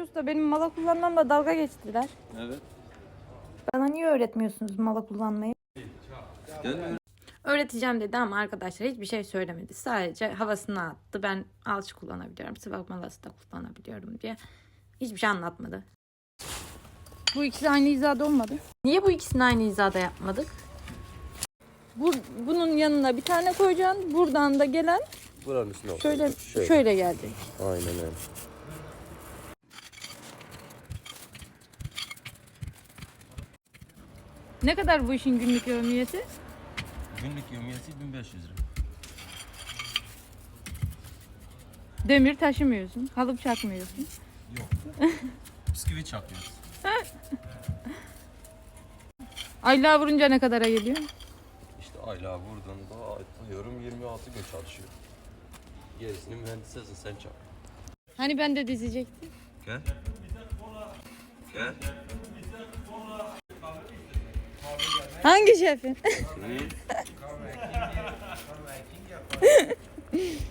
Usta benim mala kullanmamla dalga geçtiler. Evet. Bana niye öğretmiyorsunuz mala kullanmayı? Öğreteceğim dedi ama arkadaşlar hiçbir şey söylemedi. Sadece havasını attı. Ben alçı kullanabiliyorum. Sıvak malası da kullanabiliyorum diye. Hiçbir şey anlatmadı. Bu ikisi aynı hizada olmadı. Niye bu ikisini aynı hizada yapmadık? Bu, bunun yanına bir tane koyacaksın. Buradan da gelen Buranın üstüne şöyle şöyle, gelecek. Aynen öyle. Ne kadar bu işin günlük yevmiyeti? Günlük yemiyesi 1500 lira. Demir taşımıyorsun. Kalıp çakmıyorsun. Bisküvi çakıyoruz. Aylığa vurunca ne kadara geliyor? İşte aylığa vurduğunda atıyorum 26 gün çalışıyor. Gerisini mühendisesin sen çak. Hani ben de dizecektim. Gel. Gel. Hangi şefin?